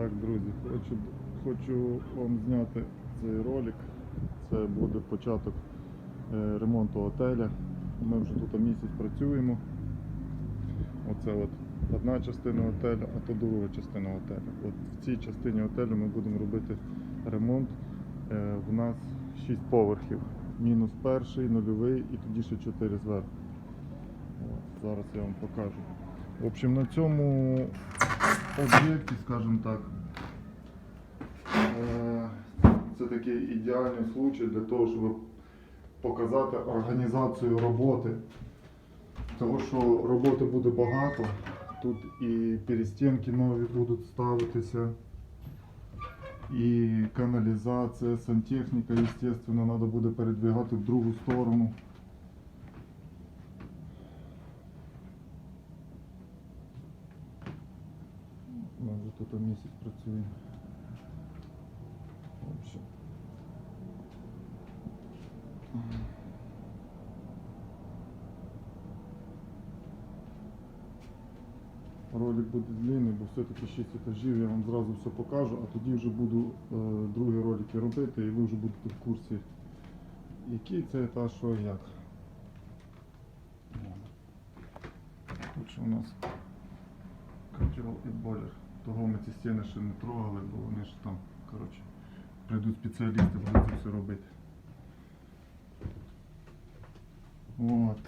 Так, друзі, хочу, хочу вам зняти цей ролик. Це буде початок е, ремонту отеля. Ми вже тут місяць працюємо. Оце от одна частина отеля, а то друга частина отеля. От в цій частині отелю ми будемо робити ремонт. Е, В нас 6 поверхів. Мінус перший, нульовий і тоді ще 4 зверху. Зараз я вам покажу. В общем, на цьому об'єкті, скажімо так, е, це такий ідеальний случай для того, щоб показати організацію роботи. Того, що роботи буде багато. Тут і перестінки нові будуть ставитися, і каналізація, сантехніка, звісно, треба буде передвигати в другу сторону. Ми вже тут місяць працюємо. В общем. Ролик буде длинний, бо все-таки 6 етажів, я вам зразу все покажу, а тоді вже буду е, другі ролики робити і ви вже будете в курсі, який це етаж, що як. Тут у нас котел і бойлер. Того ми ці стіни ще не трогали, бо вони ж там, коротше, прийдуть спеціалісти, будуть це все робити. От.